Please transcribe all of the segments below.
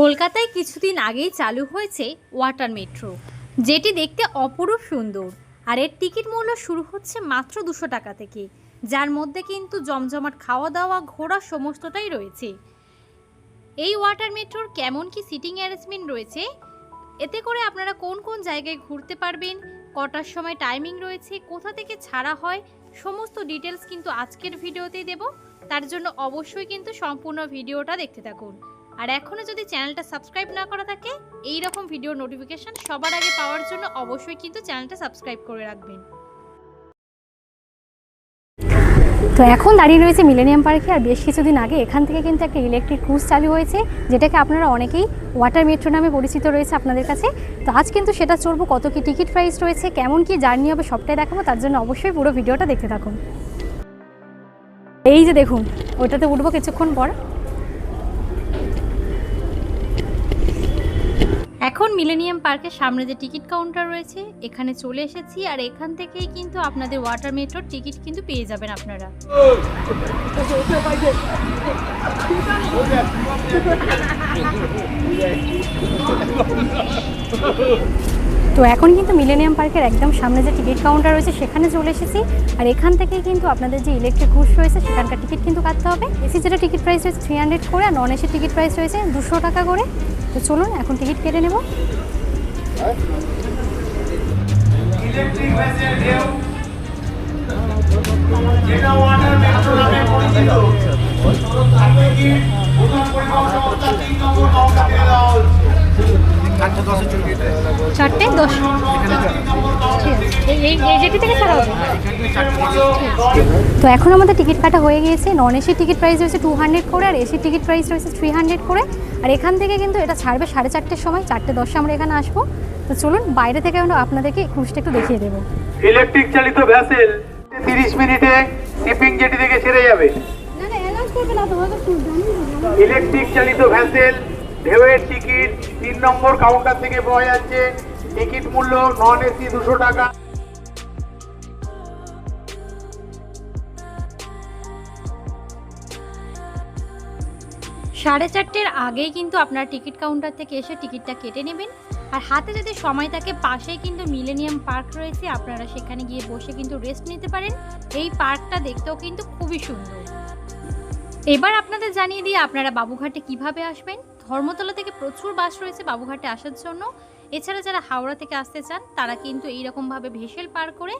কলকাতায় কিছুদিন আগেই চালু হয়েছে ওয়াটার মেট্রো, যেটি দেখতে অপরূপ সুন্দর। আর এর টিকিট মূল্য শুরু হচ্ছে মাত্র দুশো টাকা থেকে, যার মধ্যে কিন্তু জমজমাট খাওয়া দাওয়া ঘোরা সমস্তটাই রয়েছে। এই ওয়াটার মেট্রোর কেমন কি সিটিং অ্যারেঞ্জমেন্ট রয়েছে? এতে করে আপনারা কোন কোন জায়গায় ঘুরতে পারবেন? কটার সময় টাইমিং রয়েছে? কোথা থেকে ছাড়া হয়? সমস্ত ডিটেলস কিন্তু আজকের ভিডিওতেই দেব। তার জন্য অবশ্যই কিন্তু সম্পূর্ণ ভিডিওটা দেখতে থাকুন। আর এখনও যদি চ্যানেলটা সাবস্ক্রাইব না করা থাকে এই রকম ভিডিও নোটিফিকেশন সবার আগে পাওয়ার জন্য অবশ্যই কিন্তু চ্যানেলটা সাবস্ক্রাইব করে রাখবেন। তো এখন দাঁড়িয়ে রয়েছে মিলেনিয়াম পার্কে আর বেশ কিছুদিন আগে এখান থেকে কিন্তু একটা ইলেকট্রিক ক্রুজ চালু হয়েছে, যেটাকে আপনারা অনেকেই ওয়াটার মেট্রো নামে পরিচিত রয়েছে আপনাদের কাছে। তো আজ কিন্তু সেটা চলবো কত কি টিকিট প্রাইস রয়েছে, কেমন কি জার্নি হবে সবটাই দেখাবো, তার জন্য অবশ্যই পুরো ভিডিওটা দেখতে থাকুন। এই যে দেখুন ওটাতে উঠবো কিছুক্ষণ পর। এখন মিলেনিয়াম পার্কের সামনে যে টিকিট কাউন্টার রয়েছে, এখানে চলে এসেছি আর এখান থেকেই কিন্তু আপনাদের ওয়াটার মেট্রোর টিকিট কিন্তু পেয়ে যাবেন আপনারা। তো এখন কিন্তু মিলেনিয়াম পার্কের একদম সামনে যে টিকিট কাউন্টার রয়েছে, সেখানে চলে এসেছি। আর এখান থেকেই কিন্তু আপনাদের যে ইলেকট্রিক ক্রুজ রয়েছে, সেখানকার টিকিট কিন্তু কাটতে হবে। এসি যেটা টিকিট প্রাইস রয়েছে থ্রি হান্ড্রেড করে, আর নন এসির টিকিট প্রাইস রয়েছে দুশো টাকা করে। তো চলুন, এখন টিকিট কেটে নেব। চারটে দশ। তো এখন আমাদের টিকিট কাটা হয়ে গিয়েছে। নন এসির টিকিট প্রাইস রয়েছে টু হান্ড্রেড করে, আর এসির টিকিট প্রাইস রয়েছে থ্রি হান্ড্রেড করে। আর এখান থেকে কিন্তু এটা ছাড়বে সাড়ে চারটের সময় চারটে দশে আমরা এখানে আসব। তো চলুন বাইরে থেকে আমরা আপনাদেরকে ক্রুজটা একটু দেখিয়ে দেবো। ইলেকট্রিক চালিত ভেসেল 30 মিনিটে শিপিং জেটি থেকে ছেড়ে যাবে। ইলেকট্রিক চালিত ভ্যাসেল ঢেউয়ের টিকিট তিন নম্বর কাউন্টার থেকে পাওয়া যাচ্ছে। টিকিট মূল্য নন এসি দুশো টাকা। সাড়ে চারটের আগেই কিন্তু আপনার টিকিট কাউন্টার থেকে এসে টিকিটটা কেটে নেবেন। আর হাতে যদি সময় থাকে, পাশেই কিন্তু মিলেনিয়াম পার্ক রয়েছে, আপনারা সেখানে গিয়ে বসে কিন্তু রেস্ট নিতে পারেন। এই পার্কটা দেখতেও কিন্তু খুবই সুন্দর। এবার আপনাদের জানিয়ে দিয়ে আপনারা বাবুঘাটে কীভাবে আসবেন? ধর্মতলা থেকে প্রচুর বাস রয়েছে বাবুঘাটে আসার জন্য। এছাড়া যারা হাওড়া থেকে আসতে চান, তারা কিন্তু এইরকমভাবে ভেসেল পার করে,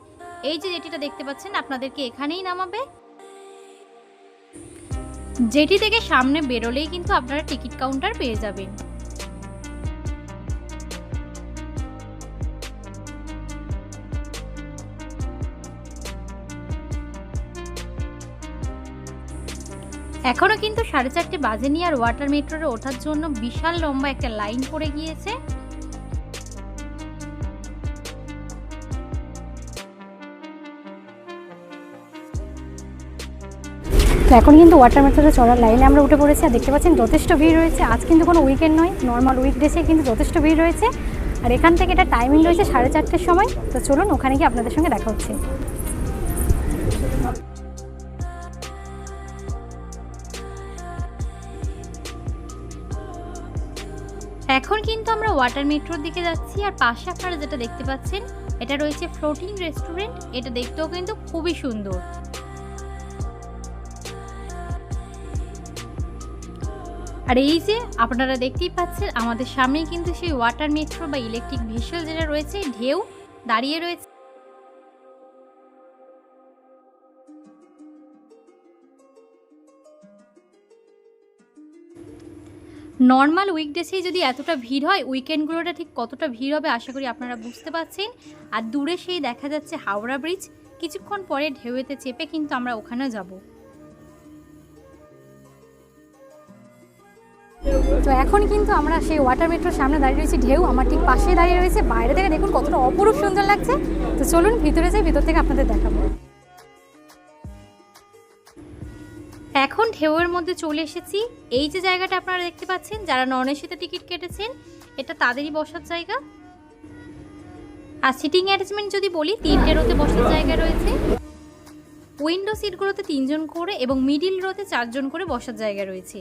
এই যে যেটিটা দেখতে পাচ্ছেন, আপনাদেরকে এখানেই নামাবে। যেটি থেকে সামনে বেরোলেই কিন্তু আপনারা টিকিট কাউন্টার পেয়ে যাবেন। এখনও কিন্তু সাড়ে চারটে বাজে নিয়ে আর ওয়াটার মেট্রোরে ওঠার জন্য বিশাল লম্বা একটা লাইন পড়ে গিয়েছে। তো এখন কিন্তু ওয়াটার মেট্রোতে চড়ার লাইনে আমরা উঠে পড়েছি। আর দেখতে পাচ্ছেন যথেষ্ট ভিড় রয়েছে। আজ কিন্তু কোনো উইকেন্ড নয় নর্মাল উইকডেসে কিন্তু যথেষ্ট ভিড় রয়েছে। আর এখান থেকে এটা টাইমিং রয়েছে সাড়ে চারটের সময়। তো চলুন, ওখানে গিয়ে আপনাদের সঙ্গে দেখা হচ্ছে। এখন কিন্তু আমরা ওয়াটার মেট্রোর দিকে যাচ্ছি। আর পাশে আপনারা যেটা দেখতে পাচ্ছেন, এটা রয়েছে ফ্লোটিং রেস্টুরেন্ট এটা দেখতেও কিন্তু খুবই সুন্দর। আর এই যে আপনারা দেখতেই পাচ্ছেন, আমাদের সামনেই কিন্তু সেই ওয়াটার মেট্রো বা ইলেকট্রিক ভেসেল যেটা রয়েছে, ঢেউ দাঁড়িয়ে রয়েছে। নর্মাল উইকডেসেই যদি এতটা ভিড় হয় উইকেন্ডগুলোটা ঠিক কতটা ভিড় হবে আশা করি আপনারা বুঝতে পারছেন। আর দূরে সেই দেখা যাচ্ছে হাওড়া ব্রিজ কিছুক্ষণ পরে ঢেউয়েতে চেপে কিন্তু আমরা ওখানে যাব। তো এখন কিন্তু আমরা সেই ওয়াটার মেট্রোর সামনে দাঁড়িয়ে রয়েছি, ঢেউ আমার ঠিক পাশেই দাঁড়িয়ে রয়েছে। বাইরে থেকে দেখুন কতটা অপরূপ সুন্দর লাগছে। তো চলুন ভিতরে যাই, ভিতর থেকে আপনাদের দেখাবো। এখন ঢেউয়ের মধ্যে চলে এসেছি। এই যে জায়গাটা আপনারা দেখতে পাচ্ছেন, যারা নন এসিতে টিকিট কেটেছেন, এটা তাদেরই বসার জায়গা। আর সিটিং অ্যারেঞ্জমেন্ট যদি বলি তিনটে রোতে বসার জায়গা রয়েছে। উইন্ডো সিটগুলোতে তিনজন করে এবং মিডিল রোতে চারজন করে বসার জায়গা রয়েছে।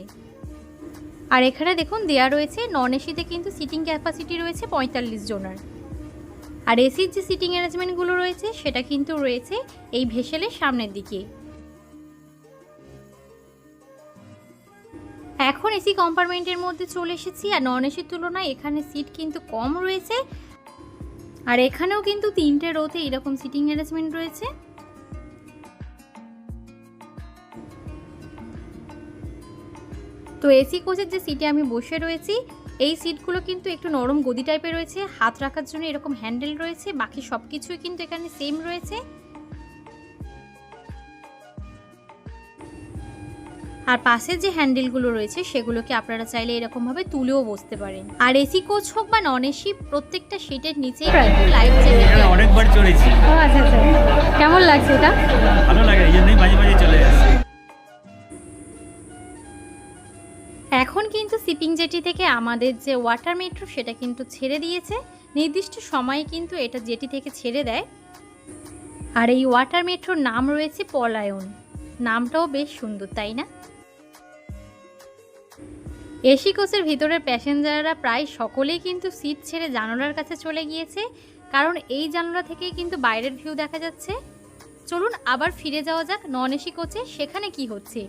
আর এখানে দেখুন দেয়া রয়েছে নন এসিতে কিন্তু সিটিং ক্যাপাসিটি রয়েছে পঁয়তাল্লিশ জনের। আর এসির যে সিটিং অ্যারেঞ্জমেন্টগুলো রয়েছে, সেটা কিন্তু রয়েছে এই ভেসেলের সামনের দিকে। এখন এসি কম্পার্টমেন্টের মধ্যে চলে এসেছি, আর নন এসির তুলনায় এখানে সিট কিন্তু কম রয়েছে। আর এখানেও কিন্তু তিনটে রোতে এরকম সিটিং অ্যারেঞ্জমেন্ট রয়েছে। তো এসি কোচের যে সিটে আমি বসে রয়েছি এই সিটগুলো কিন্তু একটু নরম গদি টাইপের রয়েছে হাত রাখার জন্য এরকম হ্যান্ডেল রয়েছে বাকি সব কিছুই কিন্তু এখানে সেম রয়েছে। আর পাশের যে হ্যান্ডেলগুলো রয়েছে সেগুলোকে আপনারা চাইলে এরকমভাবে তুলেও বসতে পারেন। আর এসি কোচ হোক বা নন এসি প্রত্যেকটা সিটের অনেকবার চড়েছি ও আচ্ছা আচ্ছা। কেমন লাগছে এটা? ভালো লাগে এই জন্যই মাঝে মাঝে চলে আসি। এখন কিন্তু সিপিং জেটি থেকে আমাদের যে ওয়াটার মেট্রো, সেটা কিন্তু ছেড়ে দিয়েছে। নির্দিষ্ট সময়ে কিন্তু এটা জেটি থেকে ছেড়ে দেয়। আর এই ওয়াটার মেট্রোর নাম রয়েছে পলায়ন। নামটাও বেশ সুন্দর, তাই না? এসি কোচের ভিতরের প্যাসেঞ্জাররা প্রায় সকলেই কিন্তু সিট ছেড়ে জানালার কাছে চলে গিয়েছে, কারণ এই জানালা থেকেই কিন্তু বাইরের ভিউ দেখা যাচ্ছে। চলুন আবার ফিরে যাওয়া যাক নন এসি কোচে, সেখানে কি হচ্ছে।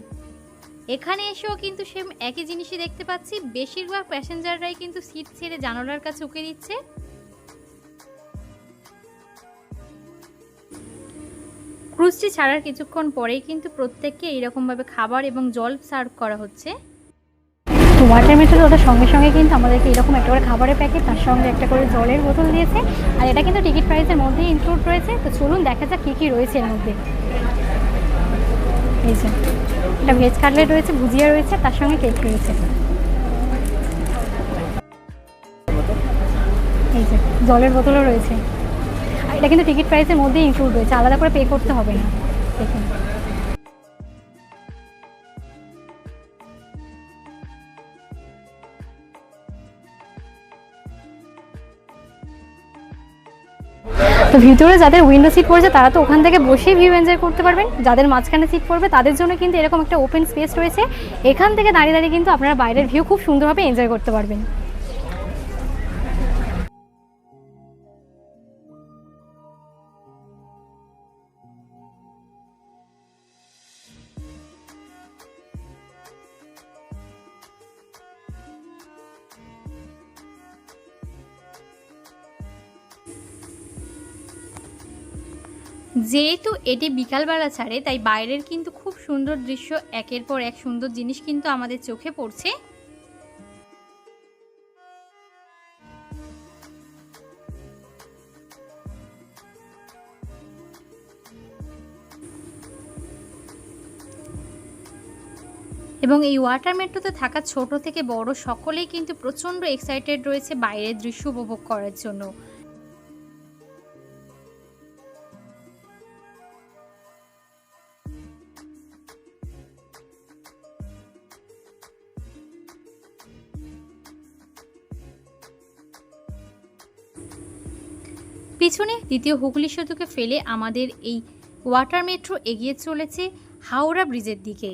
এখানে এসেও কিন্তু সেম একই জিনিসই দেখতে পাচ্ছি। বেশিরভাগ প্যাসেঞ্জাররাই কিন্তু সিট ছেড়ে জানালার কাছে উকে দিচ্ছে। ক্রুজটি ছাড়ার কিছুক্ষণ পরেই কিন্তু প্রত্যেককে এইরকমভাবে খাবার এবং জল সার্ভ করা হচ্ছে। ওয়াটার মেট্রো ওদের সঙ্গে সঙ্গে কিন্তু আমাদেরকে এরকম একটা করে খাবারের প্যাকেট তার সঙ্গে একটা করে জলের বোতল দিয়েছে। আর এটা কিন্তু টিকিট প্রাইসের মধ্যেই ইনক্লুড রয়েছে। তো চলুন দেখা যাক কী কী রয়েছে এর মধ্যে। এই যে একটা ভেজ কাটলেট রয়েছে, ভুজিয়া রয়েছে, তার সঙ্গে কেক রয়েছে। এই যে, জলের বোতলও রয়েছে। এটা কিন্তু টিকিট প্রাইসের মধ্যেই ইনক্লুড রয়েছে, আলাদা করে পে করতে হবে না। দেখুন। তো ভিতরে যাদের উইন্ডো সিট পড়েছে, তারা তো ওখান থেকে বসেই ভিউ এনজয় করতে পারবেন। যাদের মাঝখানে সিট পড়বে, তাদের জন্য কিন্তু এরকম একটা ওপেন স্পেস রয়েছে। এখান থেকে দাঁড়িয়ে দাঁড়িয়ে কিন্তু আপনারা বাইরের ভিউ খুব সুন্দরভাবে এনজয় করতে পারবেন। যেহেতু এটি বিকালবেলা ছাড়ে, তাই বাইরের কিন্তু খুব সুন্দর দৃশ্য, একের পর এক সুন্দর জিনিস কিন্তু আমাদের চোখে পড়ছে। এবং এই ওয়াটার মেট্রোতে থাকা ছোট থেকে বড় সকলেই কিন্তু প্রচণ্ড এক্সাইটেড রয়েছে বাইরের দৃশ্য উপভোগ করার জন্য। পিছনে দ্বিতীয় হুগলি সেতুকে ফেলে আমাদের এই ওয়াটার মেট্রো এগিয়ে চলেছে হাওড়া ব্রিজের দিকে।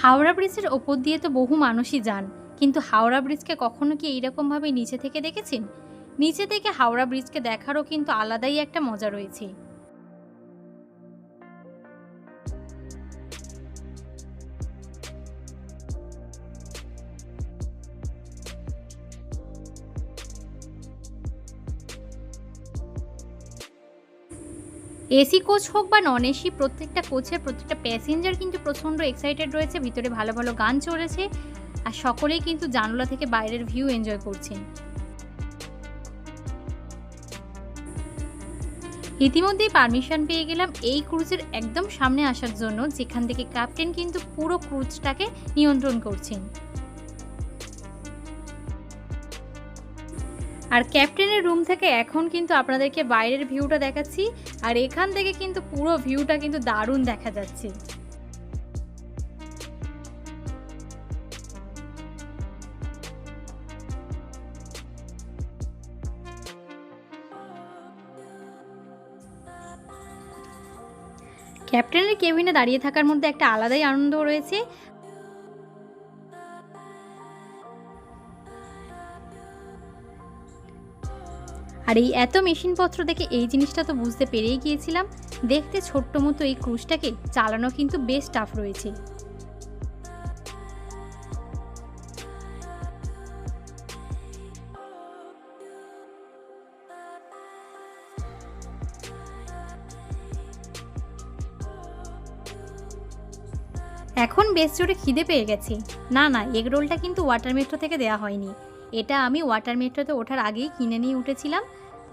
হাওড়া ব্রিজের ওপর দিয়ে তো বহু মানুষই যান, কিন্তু হাওড়া ব্রিজকে কখনো কি এইরকমভাবে নিচে থেকে দেখেছেন? নিচে থেকে হাওড়া ব্রিজকে দেখারও কিন্তু আলাদাই একটা মজা রয়েছে। এসি কোচ হোক বা নন এসি, প্রত্যেকটা কোচের প্রত্যেকটা প্যাসেঞ্জার কিন্তু প্রচণ্ড এক্সাইটেড রয়েছে, ভিতরে ভালো ভালো গান চলেছে, আর সকলেই কিন্তু জানলা থেকে বাইরের ভিউ এনজয় করছেন। ইতিমধ্যেই পারমিশন পেয়ে গেলাম এই ক্রুজের একদম সামনে আসার জন্য, যেখান থেকে ক্যাপ্টেন কিন্তু পুরো ক্রুজটাকে নিয়ন্ত্রণ করছেন। আর ক্যাপ্টেনের রুম থেকে এখন কিন্তু আপনাদেরকে বাইরের ভিউটা দেখাচ্ছি, আর এখান থেকে কিন্তু পুরো ভিউটা কিন্তু দারুণ দেখা যাচ্ছে। ক্যাপ্টেনের কেবিনে দাঁড়িয়ে থাকার মধ্যে একটা আলাদাই আনন্দ রয়েছে। আর এই এত মেশিনপত্র দেখে এই জিনিসটা তো বুঝতে পেরেই গিয়েছিলাম। দেখতে ছোট্ট মতো এই ক্রুশটাকে চালানো কিন্তু বেশ টাফ রয়েছে। বেশ খিদে পেয়ে গেছে। না না এগ রোলটা কিন্তু ওয়াটার মেট্রো থেকে দেওয়া হয়নি। এটা আমি ওয়াটার মেট্রোতে ওঠার আগেই কিনে নিয়ে উঠেছিলাম।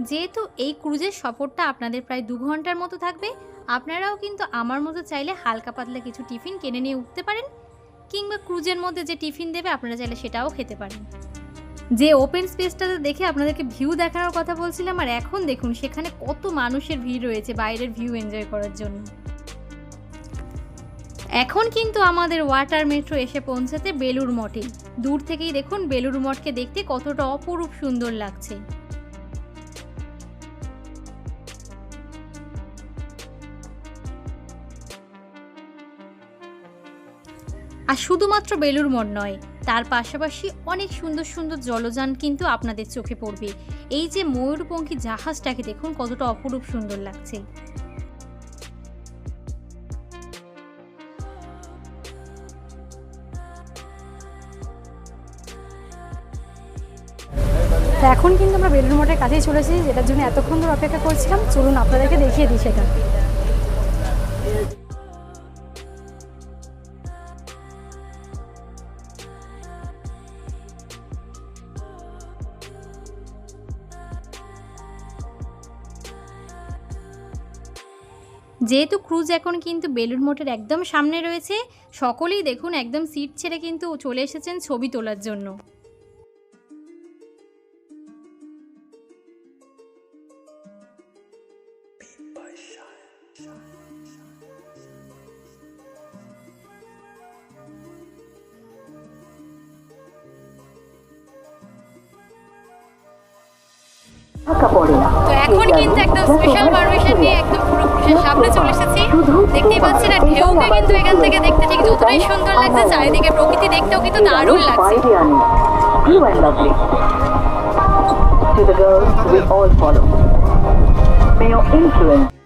যেহেতু এই ক্রুজের সফরটা আপনাদের প্রায় দু ঘণ্টার মতো থাকবে, আপনারাও কিন্তু আমার মতো চাইলে হালকা পাতলা কিছু টিফিন কিনে নিয়ে উঠতে পারেন, কিংবা ক্রুজের মধ্যে যে টিফিন দেবে আপনারা চাইলে সেটাও খেতে পারেন। যে ওপেন স্পেসটাতে দেখে আপনাদেরকে ভিউ দেখানোর কথা বলছিলাম, আর এখন দেখুন, সেখানে কত মানুষের ভিড় রয়েছে, বাইরের ভিউ এনজয় করার জন্য। এখন কিন্তু আমাদের ওয়াটার মেট্রো এসে পৌঁছাতে বেলুর মঠে। দূর থেকেই দেখুন বেলুর মঠকে দেখতে কতটা অপরূপ সুন্দর লাগছে। আর শুধুমাত্র বেলুর মঠ নয়, তার পাশাপাশি অনেক সুন্দর সুন্দর জলযান কিন্তু আপনাদের চোখে পড়বে। এই যে ময়ূরপঙ্খী জাহাজটাকে দেখুন কতটা অপরূপ সুন্দর লাগছে। এখন কিন্তু আমরা বেলুর মঠের কাছেই চলেছি যেটার জন্য এতক্ষণ ধরে অপেক্ষা করছিলাম। চলুন আপনাদেরকে দেখিয়ে দিই সেটা। যেহেতু ক্রুজ এখন কিন্তু বেলুর মঠের একদম সামনে রয়েছে, সকলেই দেখুন একদম সিট ছেড়ে কিন্তু চলে এসেছেন ছবি তোলার জন্য। তো এখন কিন্তু একদম স্পেশাল পারমিশন নিয়ে একদম পুরো পুরুষের সামনে চলে এসেছি দেখতেই পাচ্ছি না ঢেউকে কিন্তু এখান থেকে দেখতে ঠিক যতটাই সুন্দর লাগছে চারিদিকে প্রকৃতি দেখতেও কিন্তু দারুণ লাগছে. To the girls we all follow. May your influence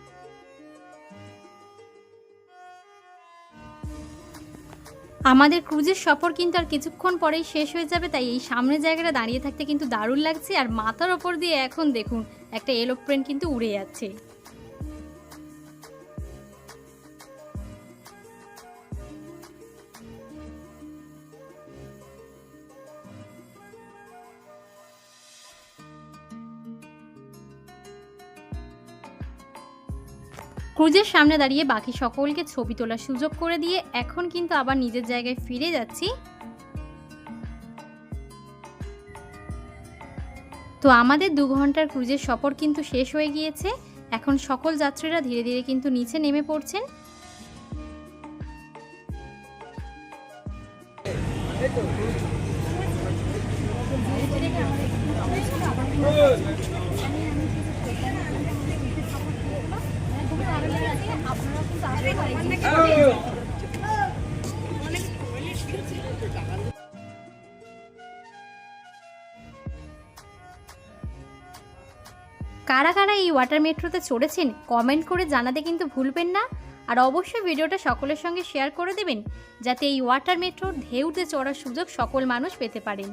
আমাদের ক্রুজের সফর কিন্তু আর কিছুক্ষণ পরেই শেষ হয়ে যাবে, তাই এই সামনে জায়গাটা দাঁড়িয়ে থাকতে কিন্তু দারুণ লাগছে। আর মাথার ওপর দিয়ে এখন দেখুন, একটা এলোপ্রেন কিন্তু উড়ে যাচ্ছে। ক্রুজের সামনে দাঁড়িয়ে বাকি সকলকে ছবি তোলার সুযোগ করে দিয়ে এখন কিন্তু আবার নিজের জায়গায় ফিরে যাচ্ছি। তো আমাদের দু ঘণ্টার ক্রুজের সফর কিন্তু শেষ হয়ে গিয়েছে। এখন সকল যাত্রীরা ধীরে ধীরে কিন্তু নিচে নেমে পড়ছেন। কারা কারা এই ওয়াটার মেট্রোতে চড়েছেন কমেন্ট করে জানাতে কিন্তু ভুলবেন না। আর অবশ্যই ভিডিওটা সকলের সঙ্গে শেয়ার করে দেবেন, যাতে এই ওয়াটার মেট্রোর ঢেউতে চড়ার সুযোগ সকল মানুষ পেতে পারেন।